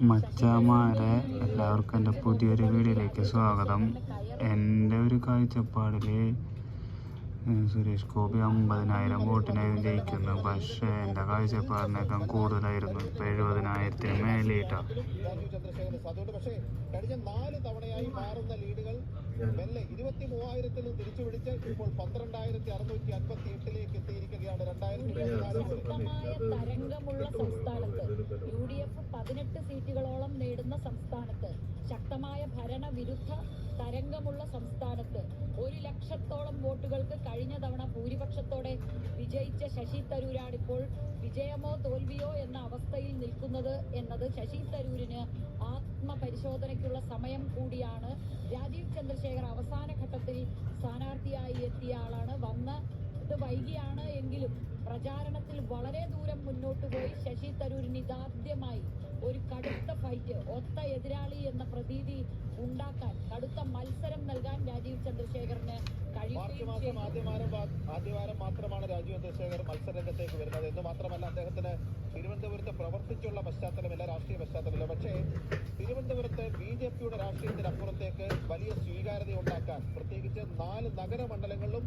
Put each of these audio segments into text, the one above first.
മച്ചാമാരെ എല്ലാവർക്കും എന്റെ പുതിയൊരു വീഡിയോയിലേക്ക് സ്വാഗതം. എന്റെ ഒരു കാഴ്ചപ്പാടിൽ സുരേഷ് ഗോപി അമ്പതിനായിരം വോട്ടിനായിരുന്നു ജയിക്കുന്നത് പക്ഷേ എന്റെ കാഴ്ചപ്പാടിനേക്കാൾ കൂടുതലായിരുന്നു ഇപ്പം എഴുപതിനായിരത്തിന് മേലേട്ടാണ് ഇരുപത്തി മൂവായിരത്തിൽ തിരിച്ചു പിടിച്ച് ഇപ്പോൾ പന്ത്രണ്ടായിരത്തി അറുന്നൂറ്റി അൻപത്തി എട്ടിലേക്ക് എത്തിയിരിക്കുകയാണ് രണ്ടായിരത്തി തരംഗമുള്ള സംസ്ഥാനത്ത് യു ഡി എഫ് പതിനെട്ട് സീറ്റുകളോളം നേടുന്ന സംസ്ഥാനത്ത് ശക്തമായ ഭരണവിരുദ്ധ തരംഗമുള്ള സംസ്ഥാനത്ത് ഒരു ലക്ഷത്തോളം വോട്ടുകൾക്ക് കഴിഞ്ഞ തവണ ഭൂരിപക്ഷത്തോടെ വിജയിച്ച ശശി തരൂരാണിപ്പോൾ വിജയമോ തോൽവിയോ എന്ന അവസ്ഥയിൽ നിൽക്കുന്നത് എന്നത് ശശി തരൂരിന് ആത്മപരിശോധനയ്ക്കുള്ള സമയം കൂടിയാണ്. രാജീവ് ചന്ദ്രശേഖർ അവസാന ഘട്ടത്തിൽ സ്ഥാനാർത്ഥിയായി എത്തിയ ആളാണ്. വന്ന് ഇത് വൈകിയാണ് എങ്കിലും പ്രചാരണത്തിൽ വളരെ ദൂരം മുന്നോട്ട് പോയി ശശി തരൂരിന് ഇതാദ്യമായി ഒരു കടുത്ത ഫൈറ്റ് ഒത്ത എതിരാളി എന്ന പ്രതീതി ഉണ്ടാക്കാൻ കടുത്ത മത്സരം നൽകാൻ രാജീവ് ചന്ദ്രശേഖറിന് മാർച്ച് കഴിയുകയും മാസം ചെയ്തു. ആദ്യവാരം ആദ്യവാരം മാത്രമാണ് രാജീവ് ചന്ദ്രശേഖർ മത്സരരംഗത്തേക്ക് വരുന്നത് എന്ന് മാത്രമല്ല അദ്ദേഹത്തിന് തിരുവനന്തപുരത്ത് പ്രവർത്തിച്ചുള്ള പശ്ചാത്തലമില്ല രാഷ്ട്രീയ പശ്ചാത്തലമില്ല. പക്ഷേ തിരുവനന്തപുരത്ത് ബി ജെ പിയുടെ രാഷ്ട്രീയത്തിനപ്പുറത്തേക്ക് വലിയ സ്വീകാര്യത ഉണ്ടാക്കാൻ പ്രത്യേകിച്ച് നാല് നഗരമണ്ഡലങ്ങളിലും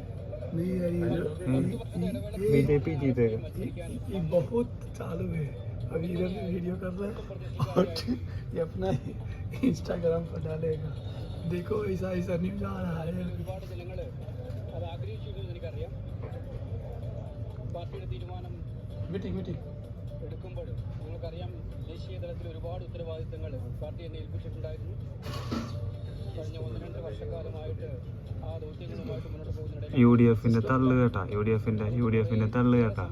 नहीं यार ये बी ये- जे पी जीतेगा ये ये बहुत चालू है अभी इधर भी वीडियो कर रहा है और ये अपना इंस्टाग्राम पर डालेगा देखो ऐसा ऐसा न्यूज आ रहा है ഒരുപാട് ജനങ്ങൾ അത് ആഗ്രഹിച്ചിരുന്നു എനിക്കറിയാം പാർട്ടിയുടെ തീരുമാനം मीटिंग मीटिंग എടുക്കുമ്പോൾ നിങ്ങൾക്കറിയാം ദേശീയ തലത്തിൽ ഒരുപാട് ഉത്തരവാദിത്തങ്ങൾ പാർട്ടി എന്നെ ഏൽപ്പിച്ചിട്ടുണ്ടായിരുന്നു യു ഡി എഫിന്റെ തള്ളു കേട്ടാ യു ഡി എഫിന്റെ യു ഡി എഫിന്റെ തള്ളു കേട്ടാ.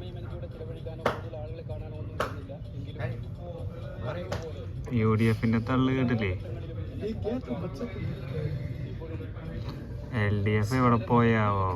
യു ഡി എഫിന്റെ തള്ളു കേട്ടില്ലേ? എൽ ഡി എഫ് എവിടെ പോയാവോ?